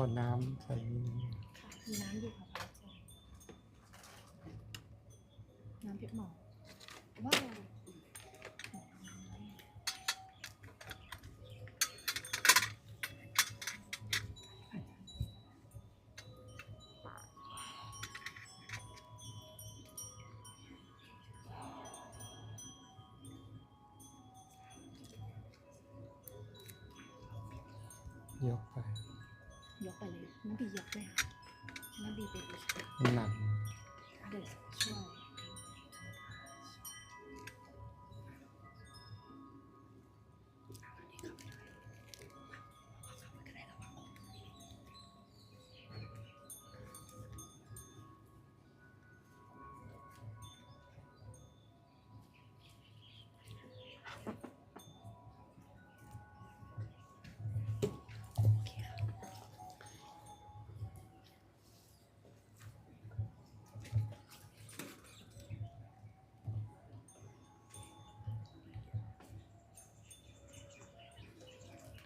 อน้ำใส่นี่ค่ะมีน้ำอยู่ค่ะพระอาจารย์น้ำเพชรหมอ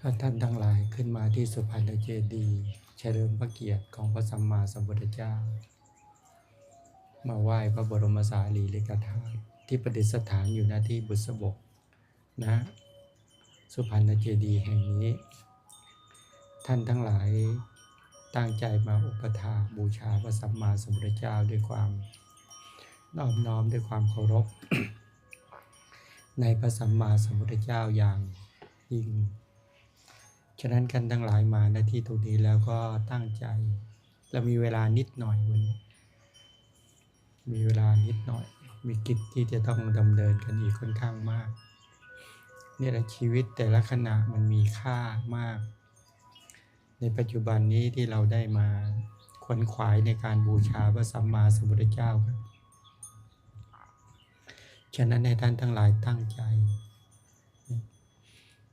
ถ้าท่านทั้งหลายขึ้นมาที่สุพรรณเจดีย์เฉลิมพระเกียรติของพระสัมมาสัมพุทธเจ้า มาไหว้พระบรมสารีริกธาตุที่ประดิษฐานอยู่หน้าที่บุษบกนะสุพรรณเจดีย์แห่งนี้ ท่านทั้งหลายตั้งใจมาอุปถาบูชาพระสัมมาสัมพุทธเจ้าด้วยความน้อมน้อมด้วยความเคารพ ในพระสัมมาสัมพุทธเจ้าอย่างยิ่ง ฉะนั้นกันทั้งหลายมาณที่ตรงนี้แล้วก็ตั้งใจ เรามีเวลานิดหน่อยวันนี้ มีเวลานิดหน่อย มีกิจที่จะต้องดำเนินกันอีกค่อนข้างมากเนี่ยแหละชีวิตแต่ละขณะมันมีค่ามาก ในปัจจุบันนี้ที่เราได้มาขวนขวายในการบูชาพระสัมมาสัมพุทธเจ้ากันฉะนั้นในท่านทั้งหลายตั้งใจ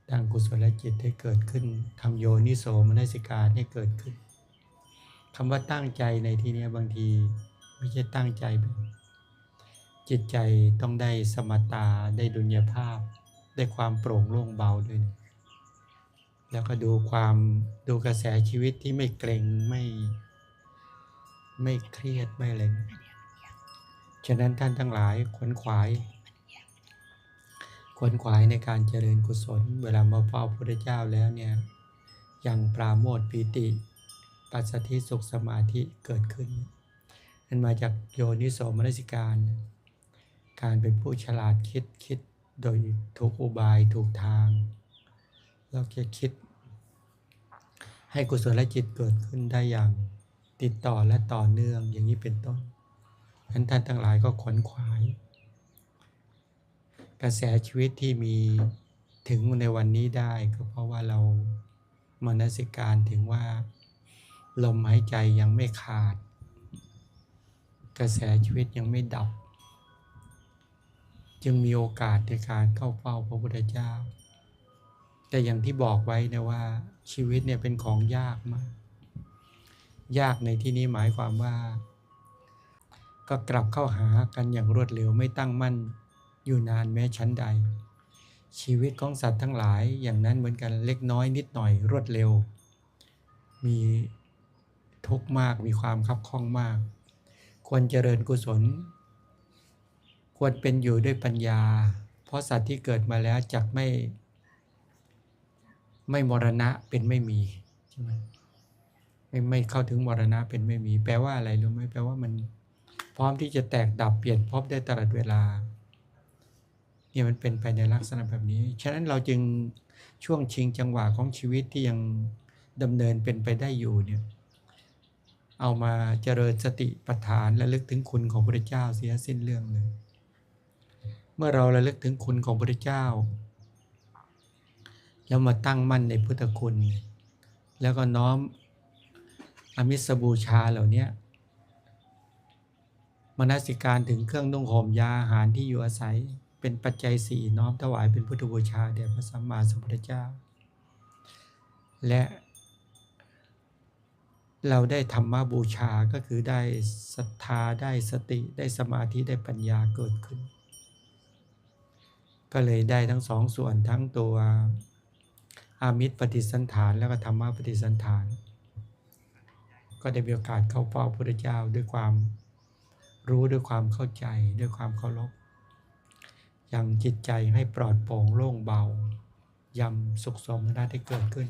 ตั้งกุศลจิตให้เกิดขึ้นทำโยนิโสมนสิการให้เกิดขึ้นคำว่าตั้งใจในที่นี้บางทีไม่ใช่ตั้งใจ จิตใจต้องได้สมตาได้ดุลยภาพ ได้ความโปร่งโล่งเบาด้วยนะแล้วก็ดูความดูกระแสชีวิตที่ไม่เกรงไม่ไม่เครียดไม่อะไรฉะนั้นท่านทั้งหลายขวนขวาย ขวนขวายในการเจริญกุศล เวลามาเฝ้าพระพุทธเจ้าแล้วเนี่ยยังปราโมทปีติปัสสธิสุขสมาธิเกิดขึ้นนั่นมาจากโยนิโสมนสิการ การเป็นผู้ฉลาดคิดคิดโดยถูกอุบายถูกทาง เราจะคิด ให้กุศลจิตเกิดขึ้นได้อย่างติดต่อและต่อเนื่องอย่างนี้เป็นต้นนั้นท่านทั้งหลายก็ขนขวาย กระแสชีวิตที่มีถึงในวันนี้ได้ก็เพราะว่าเรามนสิการถึงว่าลมหายใจยังไม่ขาด กระแสชีวิตยังไม่ดับ จึงมีโอกาสในการเข้าเฝ้าพระพุทธเจ้า แต่อย่างที่บอกไว้นะว่าชีวิตเนี่ยเป็นของยากมาก ยากในที่นี้หมายความว่า ก็กลับเข้าหากันอย่างรวดเร็วไม่ตั้งมั่น อยู่นานแม้ชั้นใด ชีวิตของสัตว์ทั้งหลายอย่างนั้นเหมือนกันเล็กน้อยนิดหน่อยรวดเร็ว มีทุกข์มากมีความคับข้องมาก ควรเจริญกุศล ควรเป็นอยู่ด้วยปัญญา เพราะสัตว์ที่เกิดมาแล้วจักไม่ ไม่มรณะเป็นไม่มีใช่ไหมไม่ไม่เข้าถึงมรณะเป็นไม่มี แปลว่าอะไรรู้ไหมแปลว่ามันพร้อมที่จะแตกดับเปลี่ยนภพได้ตลอดเวลา เนี่ยมันเป็นไปในลักษณะแบบนี้ ฉะนั้นเราจึงช่วงชิงจังหวะของชีวิตที่ยังดำเนินเป็นไปได้อยู่เนี่ยเอามาเจริญสติปัฏฐานและลึกถึงคุณของพระเจ้าเสียสิ้นเรื่องเลย เมื่อเราระลึกถึงคุณของพระเจ้า แล้วมาตั้งมั่นในพุทธคุณ แล้วก็น้อมอมิสบูชาเหล่านี้มนสิการถึงเครื่องนุ่งห่มยาอาหารที่อยู่อาศัย เป็นปัจจัยสี่น้อมถวายเป็นพุทธบูชาแด่พระสัมมาสัมพุทธเจ้า และเราได้ธรรมบูชาก็คือได้ศรัทธาได้สติได้สมาธิได้ปัญญาเกิดขึ้น ก็เลยได้ทั้งสองส่วนทั้งตัวอามิตรปฏิสันฐานแล้วก็ธรรมะปฏิสันฐาน ก็ได้มีโอกาสเข้าเฝ้าพระพุทธเจ้าด้วยความรู้ด้วยความเข้าใจด้วยความเคารพ ยังจิตใจให้ปลอดโปร่งโล่งเบายำสุขสมนัตได้เกิดขึ้น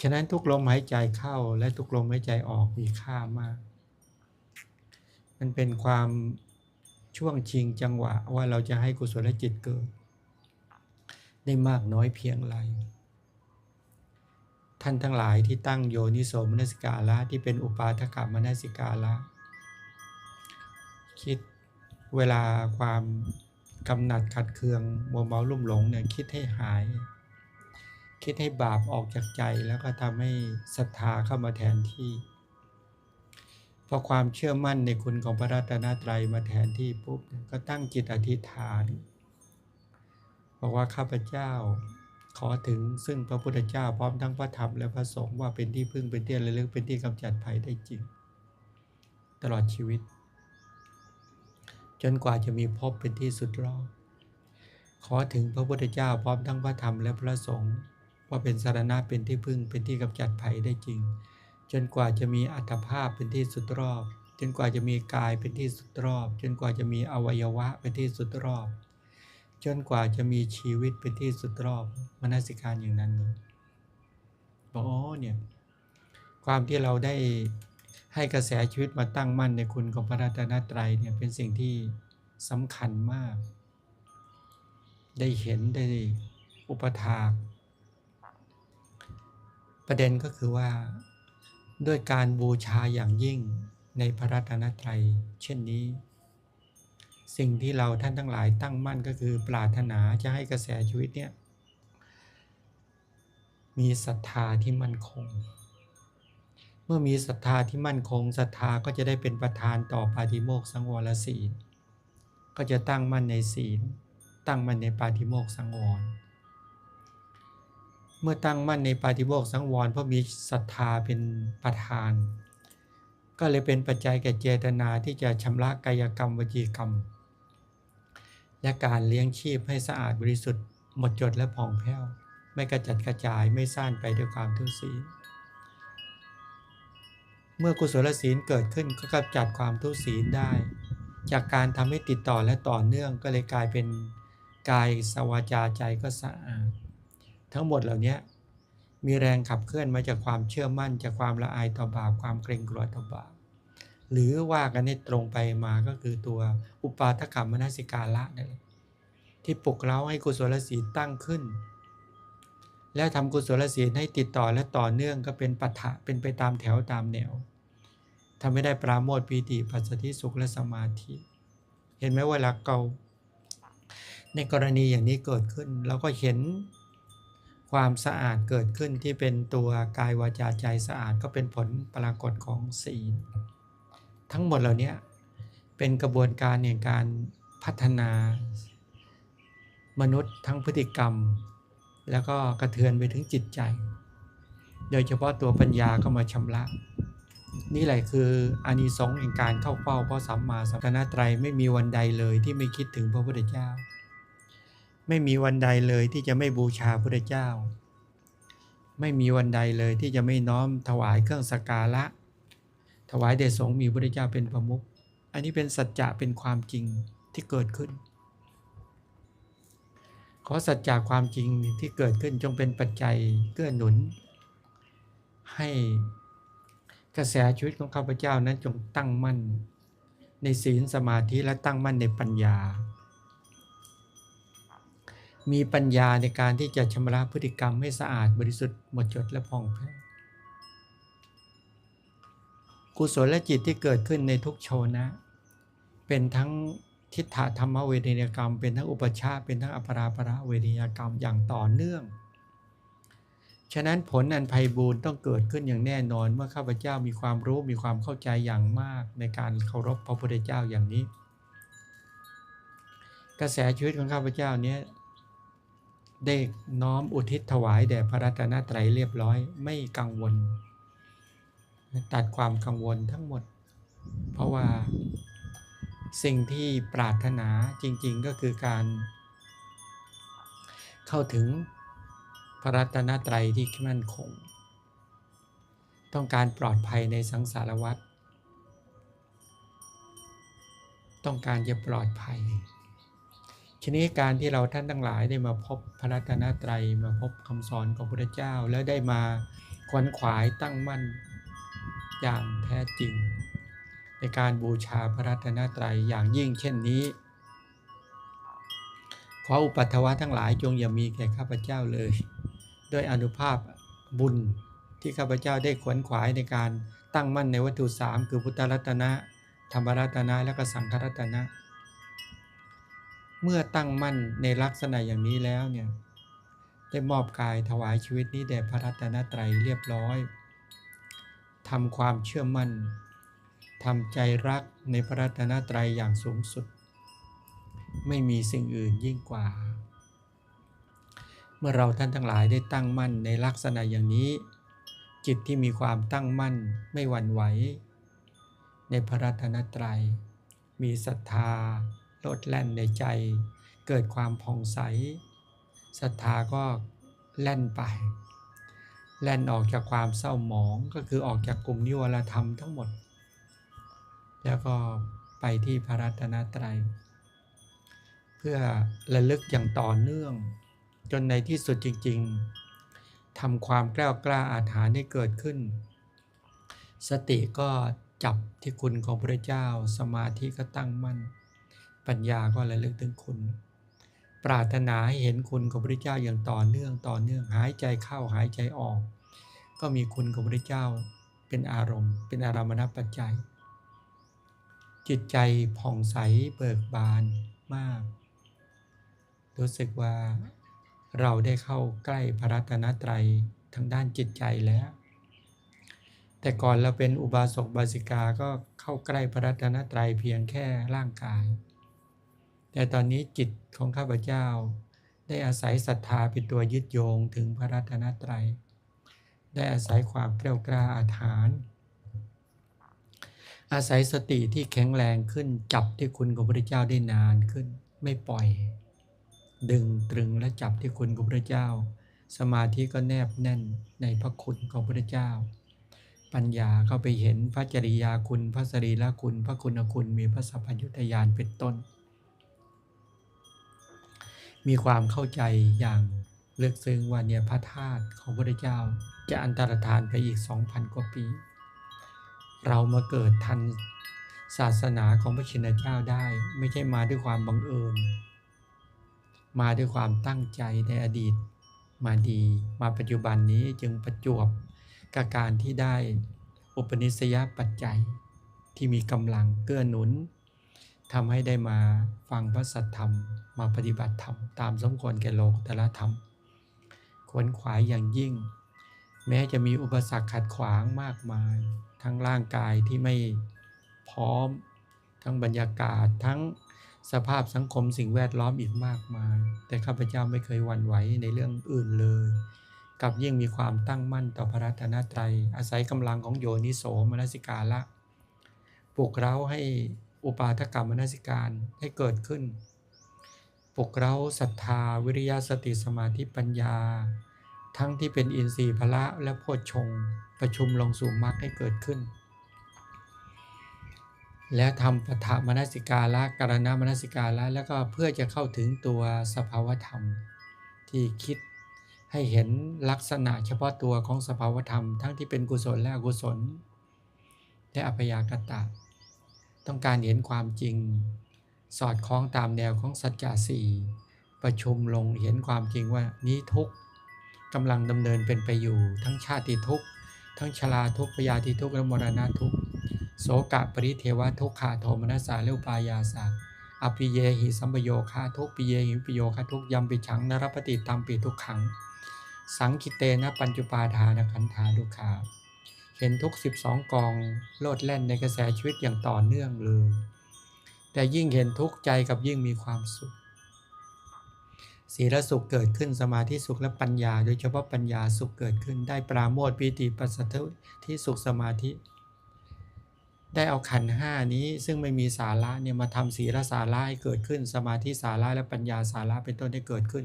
ฉะนั้นทุกลมหายใจเข้าและทุกลมหายใจออกมีค่ามาก มันเป็นความช่วงชิงจังหวะว่าเราจะให้กุศลจิตเกิด ได้มากน้อยเพียงไร ท่านทั้งหลายที่ตั้งโยนิโสมนสิการะที่เป็นอุปาทกามนสิการะคิดเวลาความ กำหนัดขัดเคืองมัวเมาลุ่มหลงเนี่ยคิดให้หาย คิดให้บาปออกจากใจแล้วก็ทำให้ศรัทธาเข้ามาแทนที่พอความเชื่อมั่นในคุณของพระรัตนตรัยมาแทนที่ปุ๊บก็ตั้งจิตอธิษฐานบอกว่าข้าพเจ้าขอถึงซึ่งพระพุทธเจ้าพร้อมทั้งพระธรรมและพระสงฆ์ว่าเป็นที่พึ่งเป็นที่ระลึกเป็นที่กำจัดภัยได้จริง ตลอดชีวิต จนกว่าจะมีพบเป็นที่สุดรอบขอถึงพระพุทธเจ้าพร้อมทั้งพระธรรมและพระสงฆ์ว่าเป็นสารณะเป็นที่พึ่งเป็นที่กำจัดภัยได้จริง จนกว่าจะมีอัตภาพเป็นที่สุดรอบ จนกว่าจะมีกายเป็นที่สุดรอบ จนกว่าจะมีอวัยวะเป็นที่สุดรอบ จนกว่าจะมีชีวิตเป็นที่สุดรอบมนสิการอย่างนั้นเลยบอกอ๋อเนี่ยความที่เราได้ ให้กระแสชีวิตมาตั้งมั่นในคุณของพระรัตนตรัยเนี่ยเป็นสิ่งที่สำคัญมาก ได้เห็นได้อุปถากประเด็นก็คือว่าด้วยการบูชาอย่างยิ่งในพระรัตนตรัยเช่นนี้ สิ่งที่เราท่านทั้งหลายตั้งมั่นก็คือปรารถนาจะให้กระแสชีวิตเนี่ยมีศรัทธาที่มั่นคง เมื่อมีศรัทธาที่มั่นคงศรัทธาก็จะได้เป็นประธานต่อปาฏิโมกข์สังวรศีล ก็จะตั้งมั่นในศีล ตั้งมั่นในปาฏิโมกข์สังวร เมื่อตั้งมั่นในปาฏิโมกข์สังวรเพราะมีศรัทธาเป็นประธาน ก็เลยเป็นปัจจัยแก่เจตนาที่จะชำระกายกรรมวจีกรรม และการเลี้ยงชีพให้สะอาดบริสุทธิ์หมดจดและผ่องแผ้ว ไม่กระจัดกระจายไม่ซ่านไปด้วยความทุศีล เมื่อกุศลศีลเกิดขึ้นก็กำจัดความทุศีลได้ จากการทำให้ติดต่อและต่อเนื่องก็เลยกลายเป็นกายสวาจาใจก็สะอาด ทั้งหมดเหล่านี้มีแรงขับเคลื่อนมาจากความเชื่อมั่นจากความละอายต่อบาปความเกรงกลัวต่อบาปหรือว่ากันให้ตรงไปมาก็คือตัวอุปาทกรรมมนสิการะนั่นแหละที่ปลุกเร้าให้กุศลศีลตั้งขึ้น แล้วทำกุศลศีลให้ติดต่อและต่อเนื่องก็เป็นปัฏฐะเป็นไปตามแถวตามแนว ทำให้ได้ปราโมทปีติปัสสติสุขและสมาธิ เห็นไหมเวลาเกาในกรณีอย่างนี้เกิดขึ้นเราก็เห็นความสะอาดเกิดขึ้นที่เป็นตัวกายวาจาใจสะอาดก็เป็นผลปรากฏของศีลทั้งหมดเหล่านี้เป็นกระบวนการในการพัฒนามนุษย์ทั้งพฤติกรรม แล้วก็กระเทือนไปถึงจิตใจ โดยเฉพาะตัวปัญญาก็มาชำระ นี่แหละคืออานิสงส์แห่งการเข้าเฝ้าพระสัมมาสัมพุทธไตรัยไม่มีวันใดเลยที่ไม่คิดถึงพระพุทธเจ้า ไม่มีวันใดเลยที่จะไม่บูชาพระพุทธเจ้า ไม่มีวันใดเลยที่จะไม่น้อมถวายเครื่องสักการะ ถวายแด่สงฆ์มีพระพุทธเจ้าเป็นประมุขอันนี้เป็นสัจจะเป็นความจริงที่เกิดขึ้น ขอสัจจะความจริงที่เกิดขึ้นจงเป็นปัจจัยเกื้อหนุน ให้ กระแสชีวิตของข้าพเจ้านั้นจงตั้งมั่น ในศีลสมาธิและตั้งมั่นในปัญญา มีปัญญาในการที่จะชำระพฤติกรรมให้สะอาดบริสุทธิ์หมดจดและผ่องแผ้วกุศลและจิตที่เกิดขึ้นในทุกโชนะ เป็นทั้งทิฏฐธรรมเวทนากรรม เป็นทั้งอุปชาเป็นทั้งอปราประเวทนากรรมอย่างต่อเนื่อง ฉะนั้นผลอันไพบูรณ์ต้องเกิดขึ้นอย่างแน่นอนเมื่อข้าพเจ้ามีความรู้มีความเข้าใจอย่างมากในการเคารพพระพุทธเจ้าอย่างนี้ กระแสชีวิตของข้าพเจ้าเนี้ยได้น้อมอุทิศถวายแด่พระรัตนตรัยเรียบร้อย ไม่กังวล ตัดความกังวลทั้งหมด เพราะว่าสิ่งที่ปรารถนาจริงๆก็คือการเข้าถึง พระรัตนตรัยที่มั่นคง ต้องการปลอดภัยในสังสารวัฏต้องการจะปลอดภัยทีนี้การที่เราท่านทั้งหลายได้มาพบพระรัตนตรัยมาพบคำสอนของพระเจ้า แล้วได้มาควนขวายตั้งมั่นอย่างแท้จริง ในการบูชาพระรัตนตรัยอย่างยิ่งเช่นนี้ ขออุปัฏฐวะทั้งหลายจงอย่ามีแก่ข้าพเจ้าเลย ด้วยอนุภาพบุญที่ข้าพเจ้าได้ขวนขวายในการตั้งมั่นในวัตถุสามคือพุทธรัตนะ ธรรมรัตนะ และก็สังฆรัตนะ เมื่อตั้งมั่นในลักษณะอย่างนี้แล้วเนี่ยได้มอบกายถวายชีวิตนี้แด่พระรัตนตรัยเรียบร้อยทำความเชื่อมั่นทำใจรักในพระรัตนตรัยอย่างสูงสุด ไม่มีสิ่งอื่นยิ่งกว่า เมื่อเราท่านทั้งหลายได้ตั้งมั่นในลักษณะอย่างนี้ จิตที่มีความตั้งมั่นไม่หวั่นไหว ในพระรัตนตรัย มีศรัทธาโลดแล่นในใจ เกิดความผ่องใสศรัทธาก็แล่นไป แล่นออกจากความเศร้าหมองก็คือออกจากกลุ่มนิวรธรรมทั้งหมด แล้วก็ไปที่พระรัตนตรัย เพื่อระลึกอย่างต่อเนื่อง จนในที่สุดจริง ๆทำความกล้ากล้าอาถรรพ์ให้เกิดขึ้น สติก็จับที่คุณของพระเจ้า สมาธิก็ตั้งมั่น ปัญญาก็ระลึกถึงคุณ ปรารถนาให้เห็นคุณของพระเจ้าอย่างต่อเนื่องต่อเนื่องหายใจเข้าหายใจออก ก็มีคุณของพระเจ้าเป็นอารมณ์ เป็นอารมณปัจจัย จิตใจผ่องใสเบิกบานมาก รู้สึกว่า เราได้เข้าใกล้พระรัตนตรัยทางด้านจิตใจแล้ว แต่ก่อนเราเป็นอุบาสกบาสิกาก็เข้าใกล้พระรัตนตรัยเพียงแค่ร่างกาย แต่ตอนนี้จิตของข้าพเจ้า ได้อาศัยศรัทธาเป็นตัวยึดโยงถึงพระรัตนตรัย ได้อาศัยความแกล้วกล้าอาถรรพ์อาศัยสติที่แข็งแรงขึ้นจับที่คุณของพระเจ้าได้นานขึ้นไม่ปล่อย ดึงตรึงและจับที่คุณของพระเจ้า สมาธิก็แนบแน่นในพระคุณของพระเจ้า ปัญญาเข้าไปเห็นพระจริยาคุณ พระสรีระคุณ พระคุณคุณมีพระสัพพัญญุตญาณเป็นต้น มีความเข้าใจอย่างลึกซึ้งว่าเนี่ยพระธาตุของพระเจ้าจะอันตรธานไปอีก 2,000 กว่าปี เรามาเกิดทันศาสนาของพระชินเจ้าได้ ไม่ใช่มาด้วยความบังเอิญ มาด้วยความตั้งใจในอดีต มาดีมาปัจจุบันนี้จึงประจวบกับการที่ได้อุปนิสัยปัจจัยที่มีกำลังเกื้อหนุนทำให้ได้มาฟังพระสัทธรรม มาปฏิบัติธรรม ตามสมควรแก่โลกแต่ละธรรมขวนขวายอย่างยิ่ง แม้จะมีอุปสรรคขัดขวางมากมาย ทั้งร่างกายที่ไม่พร้อม ทั้งบรรยากาศทั้ง สภาพสังคมสิ่งแวดล้อมอีกมากมาย แต่ข้าพเจ้าไม่เคยหวั่นไหวในเรื่องอื่นเลยกับยิ่งมีความตั้งมั่นต่อพระรัตนตรัย อาศัยกำลังของโยนิโสมนสิกาละปลุกเร้าให้อุปาทกรรมมนสิการให้เกิดขึ้นปลุกเร้าศรัทธาวิริยะสติสมาธิปัญญา ทั้งที่เป็นอินทรีย์พละและโพชฌงประชุมลงสู่มรรคให้เกิดขึ้น และทำปฐมนสิกาละกรณมนสิกาละแล้วก็เพื่อจะเข้าถึงตัวสภาวธรรม ที่คิดให้เห็นลักษณะเฉพาะตัวของสภาวธรรม ทั้งที่เป็นกุศลและอกุศล และอัพยากตะ ต้องการเห็นความจริง สอดคล้องตามแนวของสัจจะสี่ประชุมลงเห็นความจริงว่านี้ทุกกำลังดำเนินเป็นไปอยู่ ทั้งชาติทุกทั้งชราทุกพยาธิทุกและมรณะทุกข์ โสกะปริเทวะทุกขาโทมนัสสาเลวปายาสาอภิเยหิสัมปโยคาทุกปิเยหิปิโยคาทุกยำปิฉังนรปฏิตัมปิทุกขัง สังคิเตนะปัญจุปาทานขันธาดุขาเห็นทุก 12 กองโลดแล่นในกระแสชีวิตอย่างต่อเนื่องเลย แต่ยิ่งเห็นทุกใจกับยิ่งมีความสุขศีลสุขเกิดขึ้นสมาธิสุขและปัญญา โดยเฉพาะปัญญาสุขเกิดขึ้นได้ปราโมทปีติปัสสธิที่สุขสมาธิ ได้เอาขันห้านี้ซึ่งไม่มีสาระเนี่ยมาทำศีลสาระให้เกิดขึ้น สมาธิสาระและปัญญาสาระเป็นต้นให้เกิดขึ้น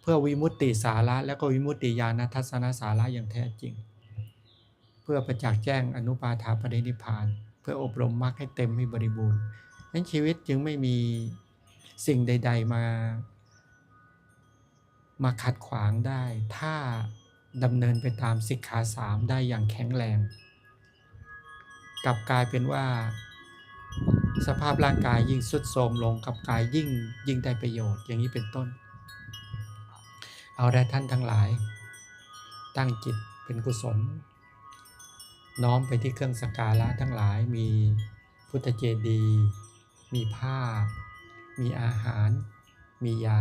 เพื่อวิมุตติสาระและก็วิมุตติญาณทัศนสาระอย่างแท้จริง เพื่อประจักษ์แจ้งอนุปาถาปรินิพพาน เพื่ออบรมมรรคให้เต็มให้บริบูรณ์นั้นชีวิตจึงไม่มีสิ่งใด ๆ มา มาขัดขวางได้ ถ้าดำเนินไปตามสิกขาสามได้อย่างแข็งแรง กลับกลายเป็นว่า สภาพร่างกายยิ่งสุดโทรมลงกับกายยิ่งยิ่งได้ประโยชน์อย่างนี้เป็นต้น เอาละท่านทั้งหลาย ตั้งจิตเป็นกุศล น้อมไปที่เครื่องสักการะทั้งหลายมีพุทธเจดีย์มีผ้า มีอาหาร มียา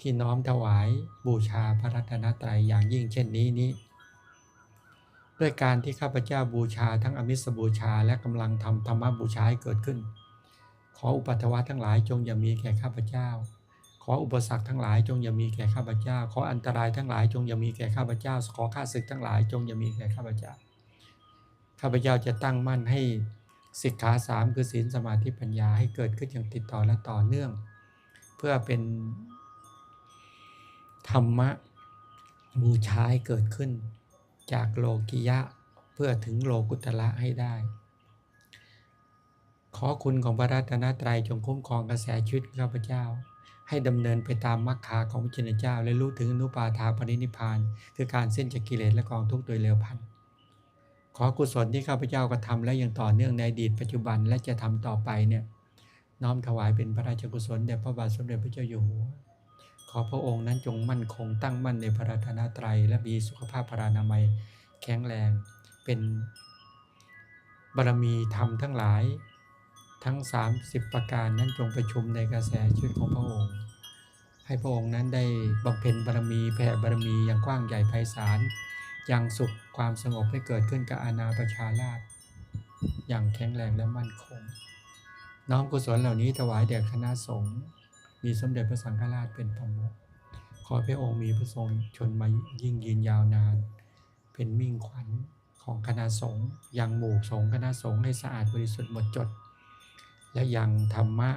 ที่น้อมถวายบูชาพระรัตนตรัยอย่างยิ่งเช่นนี้นี้ ด้วยการที่ข้าพเจ้าบูชา ทั้งอมิสบูชา และกำลังทำธรรมบูชาให้เกิดขึ้น ขออุปัฏฐวะทั้งหลายจงอย่ามีแก่ข้าพเจ้า ขออุปสรรคทั้งหลายจงอย่ามีแก่ข้าพเจ้า ขออันตรายทั้งหลายจงอย่ามีแก่ข้าพเจ้า ขอข้าศึกทั้งหลายจงอย่ามีแก่ข้าพเจ้า ข้าพเจ้าจะตั้งมั่นให้สิกขาสามคือศีลสมาธิปัญญาให้เกิดขึ้นอย่างติดต่อและต่อเนื่อง เพื่อเป็นธรรมะบูชาให้เกิดขึ้น จากโลกิยะเพื่อถึงโลกุตละให้ได้ ขอคุณของพระรัตนตรัยจงคุ้มครองกระแสชีวิตข้าพเจ้า ให้ดำเนินไปตามมรรคาของพระเจ้าเจ้า และรู้ถึงอนุปาทาปรินิพาน คือการเส้นจากกิเลสและกองทุกข์โดยเร็วพันขอกุศลที่ข้าพเจ้ากระทำและยังต่อเนื่องในอดีตปัจจุบันและจะทำต่อไปเนี่ยน้อมถวายเป็นพระราชกุศลแด่พระบาทสมเด็จพระเจ้าอยู่หัว ขอพระองค์นั้นจงมั่นคงตั้งมั่นในพระรัตนตรัย และมีสุขภาพพรานามัยแข็งแรง เป็นบารมีธรรมทั้งหลาย ทั้ง 30 ประการนั้นจงประชุมในกระแสชีวิตของพระองค์ ให้พระองค์นั้นได้บำเพ็ญบารมีแผ่บารมีอย่างกว้างใหญ่ไพศาลอยังสุขความสงบให้เกิดขึ้นกับอาณาประชาราชอย่างแข็งแรงและมั่นคง น้อมกุศลเหล่านี้ถวายแด่คณะสงฆ์ มีสมเด็จพระสังฆราชเป็นประมุขขอพระองค์มีพระทรงชนมายิ่งยืนยาวนาน เป็นมิ่งขวัญของคณะสงฆ์ยังหมู่สงฆ์คณะสงฆ์ให้สะอาดบริสุทธิ์หมดจด และยังธรรมะ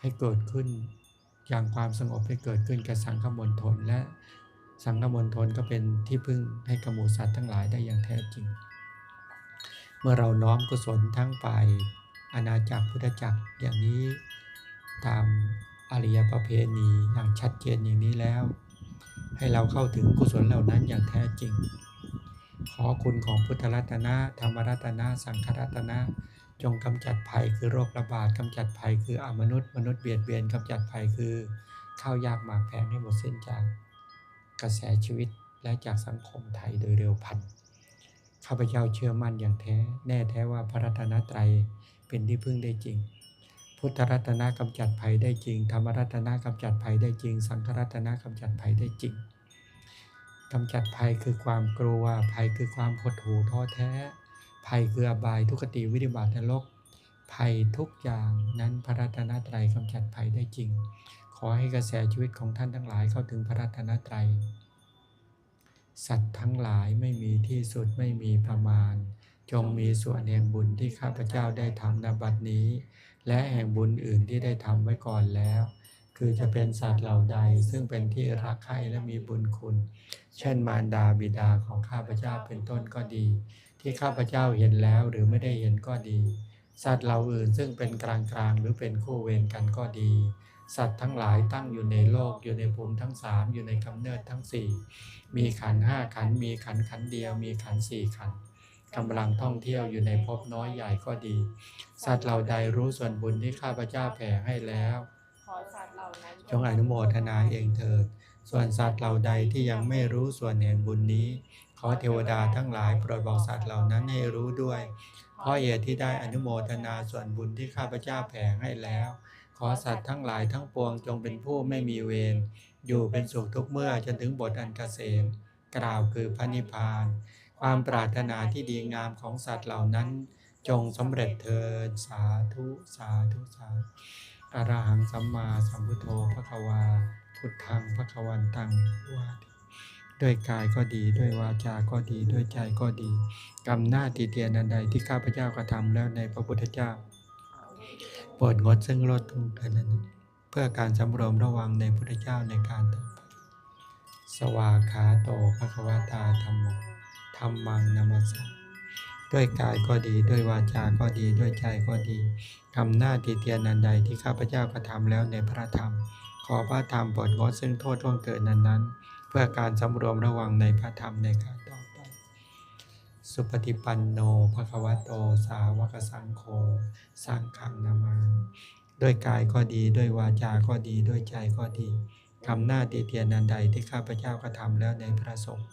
ให้เกิดขึ้น อย่างความสงบให้เกิดขึ้นกับสังฆมณฑลและสังฆมณฑลก็เป็นที่พึ่งให้กับหมู่สัตว์ทั้งหลายได้อย่างแท้จริง เมื่อเราน้อมกุศลทั้งฝ่ายอาณาจักรพุทธจักรอย่างนี้ ตามอริยประเพณีอย่างชัดเจนอย่างนี้แล้ว ให้เราเข้าถึงกุศลเหล่านั้นอย่างแท้จริง ขอคุณของพุทธรัตนะธรรมรัตนะสังฆรัตนะจงกำจัดภัยคือโรคระบาดกำจัดภัยคืออมนุษย์ มนุษย์เบียดเบียนกำจัดภัยคือข้าวยากหมากแพงให้หมดสิ้นจากกระแสชีวิตและจากสังคมไทยโดยเร็วพันข้าพเจ้าเชื่อมั่นอย่างแท้ แน่แท้ว่าพระรัตนตรัยเป็นที่พึ่งได้จริง พุทธรัตนะกำจัดภัยได้จริง ธรรมรัตนะกำจัดภัยได้จริง สังฆรัตนะกำจัดภัยได้จริงกำจัดภัยคือความกลัว ภัยคือความหดหู่ท้อแท้ ภัยคืออบายทุกขติวิริบาตนรก ภัยทุกอย่างนั้นพระรัตนตรัยกำจัดภัยได้จริง ขอให้กระแสชีวิตของท่านทั้งหลายเข้าถึงพระรัตนตรัย สัตว์ทั้งหลายไม่มีที่สุดไม่มีประมาณ จงมีส่วนแห่งบุญที่ข้าพเจ้าได้ทำในบัดนี้ และแห่งบุญอื่นที่ได้ทำไว้ก่อนแล้ว คือจะเป็นสัตว์เหล่าใดซึ่งเป็นที่รักใคร่และมีบุญคุณ เช่นมารดาบิดาของข้าพเจ้าเป็นต้นก็ดี ที่ข้าพเจ้าเห็นแล้วหรือไม่ได้เห็นก็ดี สัตว์เหล่าอื่นซึ่งเป็นกลางกลางๆหรือเป็นคู่เวรกันก็ดี สัตว์ทั้งหลายตั้งอยู่ในโลกอยู่ในภูมิทั้งสามอยู่ในกำเนิดทั้งสี่มีขันห้าขันมีขันขันเดียว มีขันสี่ขันธ์ กำลังท่องเที่ยวอยู่ในภพน้อยใหญ่ก็ดี สัตว์เหล่าใดรู้ส่วนบุญที่ข้าพเจ้าแผ่ให้แล้วขอสัตว์เหล่านั้นจงอนุโมทนาเองเถิด ส่วนสัตว์เหล่าใดที่ยังไม่รู้ส่วนแห่งบุญนี้ ขอเทวดาทั้งหลายโปรดบอกสัตว์เหล่านั้นให้รู้ด้วย เพราะเหตุที่ได้อนุโมทนาส่วนบุญที่ข้าพเจ้าแผ่ให้แล้ว ขอสัตว์ทั้งหลายทั้งปวงจงเป็นผู้ไม่มีเวร อยู่เป็นสุขทุกเมื่อจนถึงบทอันเกษม กล่าวคือพระนิพพาน ความปรารถนาที่ดีงามของสัตว์เหล่านั้น จงสำเร็จเถิดสาธุสาธุสาธุอรหังสัมมาสัมพุทโธพระควา พุทธังพระควันตังวาติด้วยกายก็ดีด้วยวาจาก็ดีด้วยใจก็ดีกรรมหน้าติเตียนอันใดที่ข้าพเจ้ากระทำแล้วในพระพุทธเจ้าโปรดงดซึ่งลดทุกข์นั้น เพื่อการสำรวมระวังในพุทธเจ้าในการต่อไปสวากขาโตภควตาธรรมโม รรมังนามัสสาด้วยกายก็ดีด้วยวาจาก็ดีด้วยใจก็ดีคำหน้าติเตียนนันใดที่ข้าพเจ้ากระทำแล้วในพระธรรม ขอพระธรรมโปรดงดซึ่งโทษร่วงเกิดนั้นๆเพื่อการสำรวมระวังในพระธรรมในการต่อไป สุปฏิปันโนภควโต สาวกสังโฆสังฆังนามาด้วยกายก็ดีด้วยวาจาก็ดีด้วยใจก็ดีคำหน้าตีเตียนนันใดที่ข้าพเจ้ากระทำแล้วในพระสงฆ์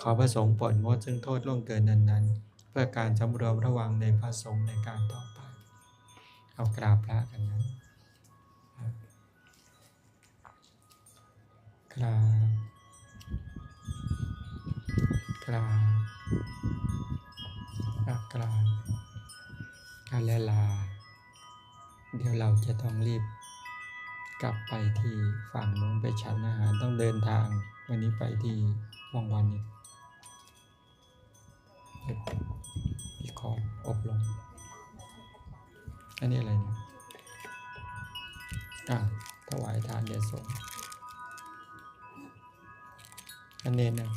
ขอพระสงฆ์ปรดงดซึ่งโทษล่วงเกินนั้น ๆ เพื่อการสำรวมระวังในพระสงฆ์ในการต่อไป เอากราบพระกันนะกราบกราบกราบกราบการและลา เดี๋ยวเราจะต้องรีบกลับไปที่ฝั่งนู้นไปฉันอาหารต้องเดินทางวันนี้ไปที่วังวัน นี้เดี๋ยวพี่ขออบรม อันนี้อะไรเนี่ยอะถวายทานแด่สงฆ์อันนี้นะ